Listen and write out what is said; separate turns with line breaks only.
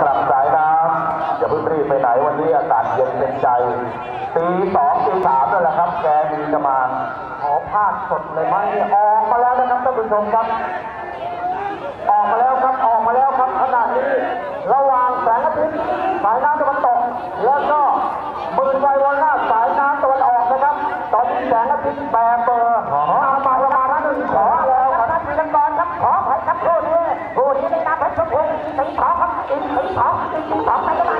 กลับสายน้ำอย่าเพิ่งรีบไปไหนวันนี้อากาศเย็นเป็นใจตีสองตีสามนั่นแหละครับ แกมีจะมาขอพาดสดเลยไหมออกมาแล้วนะครับท่านผู้ชมครับ ออกมาแล้วครับออกมาแล้วครับขณะนี้ระหว่างแสงอาทิตย์สายน้ำตะวันตก แล้วก็มืนไววันหน้าสายน้ำตะวันออกนะครับ ตอนนี้แสงอาทิตย์แปรเบอร์ ครับผู้นี้ผู้